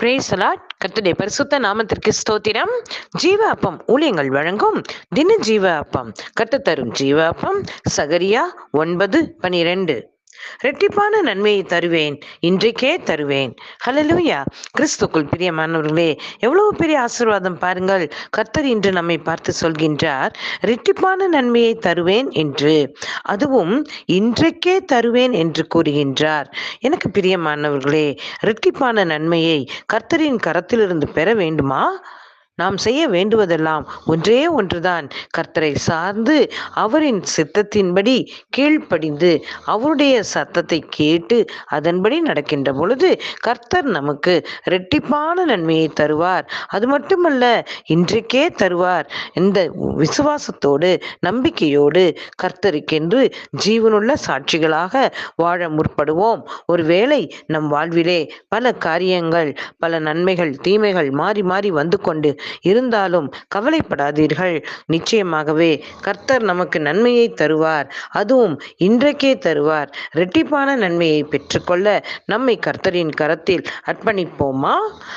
Brace கத்துடைய பரிசுத்த நாமத்திற்கு ஸ்தோத்திரம். ஜீவ அப்பம் ஊழியங்கள் வழங்கும் தின ஜீவ அப்பம் கத்து தரும் ஜீவ அப்பம் சகரியா ஒன்பது பனிரெண்டு. ரெட்டிப்பான நன்மையை தருவேன் இன்றைக்கே தருவேன். ஹலலூயா கிறிஸ்துக்குள் பிரியமானவர்களே எவ்வளவு பெரிய ஆசீர்வாதம் பாருங்கள். கர்த்தர் இன்று நம்மை பார்த்து சொல்கின்றார் ரெட்டிப்பான நன்மையை தருவேன் என்று. அதுவும் இன்றைக்கே தருவேன் என்று கூறுகின்றார். எனக்கு பிரியமானவர்களே ரெட்டிப்பான நன்மையை கர்த்தரின் கரத்திலிருந்து பெற வேண்டுமா? நாம் செய்ய வேண்டுவதெல்லாம் ஒன்றே ஒன்றுதான். கர்த்தரை சார்ந்து அவரின் சித்தத்தின்படி கீழ்ப்படிந்து அவருடைய சத்தத்தை கேட்டு அதன்படி நடக்கின்ற பொழுது கர்த்தர் நமக்கு ரெட்டிப்பான நன்மையை தருவார். அது மட்டுமல்ல இன்றைக்கே தருவார். இந்த விசுவாசத்தோடு நம்பிக்கையோடு கர்த்தருக்கென்று ஜீவனுள்ள சாட்சிகளாக வாழ முற்படுவோம். ஒருவேளை நம் வாழ்விலே பல காரியங்கள் பல நன்மைகள் தீமைகள் மாறி மாறி வந்து கொண்டு இருந்தாலும் கவலைப்படாதீர்கள். நிச்சயமாகவே கர்த்தர் நமக்கு நன்மையை தருவார். அதுவும் இன்றைக்கே தருவார். ரெட்டிப்பான நன்மையை பெற்றுக்கொள்ள நம்மை கர்த்தரின் கரத்தில் அர்ப்பணிப்போமா?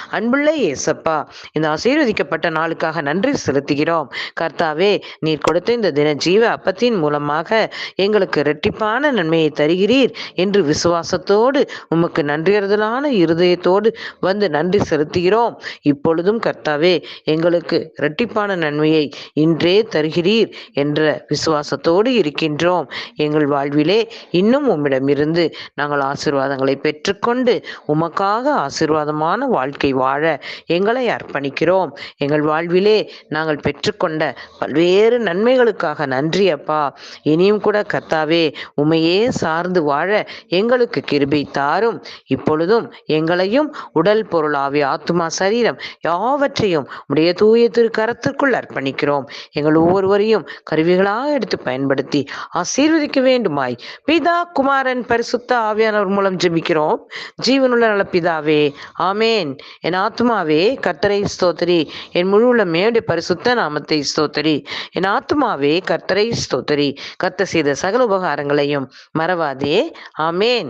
அன்புள்ள ஏசப்பா இந்த ஆசீர்வதிக்கப்பட்ட நாளுக்காக நன்றி செலுத்துகிறோம். கர்த்தாவே நீர் கொடுத்த இந்த தின ஜீவ அப்பத்தின் மூலமாக எங்களுக்கு ரெட்டிப்பான நன்மையை தருகிறீர் என்று விசுவாசத்தோடு உமக்கு நன்றியறுதலான இருதயத்தோடு வந்து நன்றி செலுத்துகிறோம். இப்பொழுதும் கர்த்தாவே எங்களுக்கு இரட்டிப்பான நன்மையை இன்றே தருகிறீர் என்ற விசுவாசத்தோடு இருக்கின்றோம். எங்கள் வாழ்விலே இன்னும் உம்மிடமிருந்து நாங்கள் ஆசிர்வாதங்களை பெற்றுக்கொண்டு உமக்காக ஆசிர்வாதமான வாழ்க்கை வாழ எங்களை அர்ப்பணிக்கிறோம். எங்கள் வாழ்விலே நாங்கள் பெற்றுக்கொண்ட பல்வேறு நன்மைகளுக்காக நன்றி அப்பா. இனியும் கூட கர்த்தாவே உமையே சார்ந்து வாழ எங்களுக்கு கிருபை தாரும். இப்பொழுதும் எங்களையும் உடல் பொருளாவே ஆத்மா ஆத்துமா சரீரம் யாவற்றையும் உடைய தூய திருக்கரத்திற்குள் அர்ப்பணிக்கிறோம். எங்கள் ஒவ்வொருவரையும் கருவிகளாக எடுத்து பயன்படுத்தி ஆசீர்வதிக்க வேண்டுமாய். பிதா குமாரன் பரிசுத்த ஆவியானவர் மூலம் ஜெபிக்கிறோம். ஜீவனுள்ள நல்ல பிதாவே ஆமேன். என் ஆத்மாவே கர்த்தரை ஸ்தோத்திரி. என் முழு உள்ளமையுடைய பரிசுத்த நாமத்தை ஸ்தோத்திரி. என் ஆத்மாவே கர்த்தரை ஸ்தோத்திரி. கர்த்த செய்த சகல உபகாரங்களையும் மறவாதே. ஆமேன்.